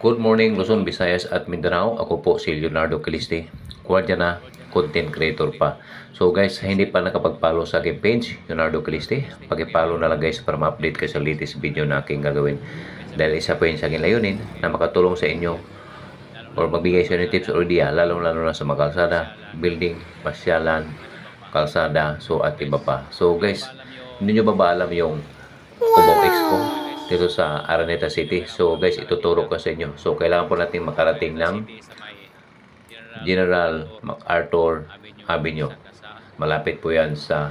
Good morning Luzon, Visayas at Mindanao. Ako po si Leonardo Caliste, kwadya na content creator pa. So guys, hindi pa nakapag-follow sa aking page, Leonardo Caliste, pag-follow na lang guys para ma-update kayo sa latest video na aking gagawin. Dahil isa po yun sa aking layunin na makatulong sa inyo or magbigay sa inyo tips or idea, lalong-lalo na sa mga kalsada, building, pasyalan, kalsada, so at iba pa. So guys, hindi nyo ba ba alam yung Cubao Expo dito sa Araneta City. So guys, ituturo ko sa inyo. So kailangan po natin makarating ng General MacArthur Avenue. Malapit po yan sa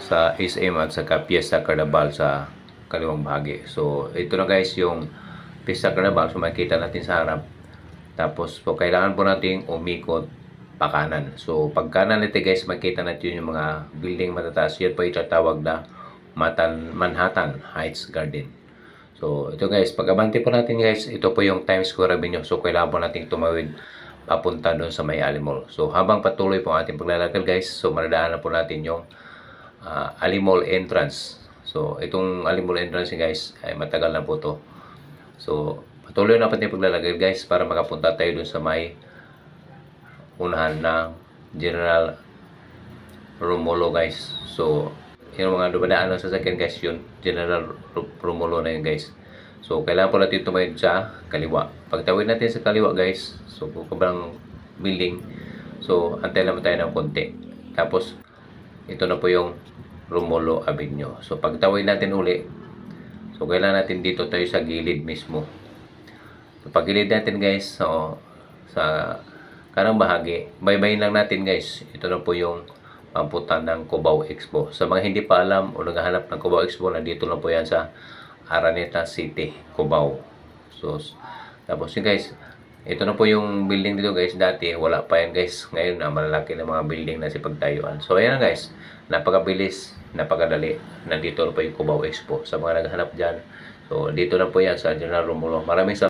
sa SM at sa Fiesta Carnival sa kaliwang bahagi. So ito na guys yung Fiesta Carnival. So makikita natin sa harap. Tapos po kailangan po nating umikot pa kanan. So pag kanan natin guys, makikita natin yung mga building matataas. Yan po itatawag na Manhattan Heights Garden. So, ito guys, pag-abante po natin guys, ito po yung Times Square Avenue. So, kailangan po natin tumawid papunta doon sa may Alimol. So, habang patuloy po ang ating paglalakad guys, so maradaanan po natin yung ah, Alimol entrance. So, itong Alimol entrance guys, ay matagal na po to. So, patuloy na po natin paglalakad guys para makapunta tayo doon sa may unahan ng General Romulo guys. So, yung mga dumadaan ng sasakyan guys yun, General Romulo na yun guys. So, kailangan po natin tumayod sa kaliwa. Pagtawid natin sa kaliwa guys, so kung kabrang building, so antay naman tayo ng konti. Tapos, ito na po yung Romulo Avenue. So, pagtawid natin uli, so kailangan natin dito tayo sa gilid mismo. So, pag gilid natin guys, so, sa kanang bahagi, baybayin lang natin guys. Ito na po yung pamputan ng Cubao Expo. Sa mga hindi pa alam o naghahanap ng Cubao Expo, nandito lang po yan sa Araneta City, Cubao. So, tapos yun guys, ito na po yung building dito guys. Dati, wala pa yan guys. Ngayon na malalaki na mga building na si pagtayuan. So, ayan na guys. Napakabilis, napakadali. Nandito na po yung Cubao Expo. Sa mga naghahanap dyan, so dito na po yan sa General Romulo. Maraming salamat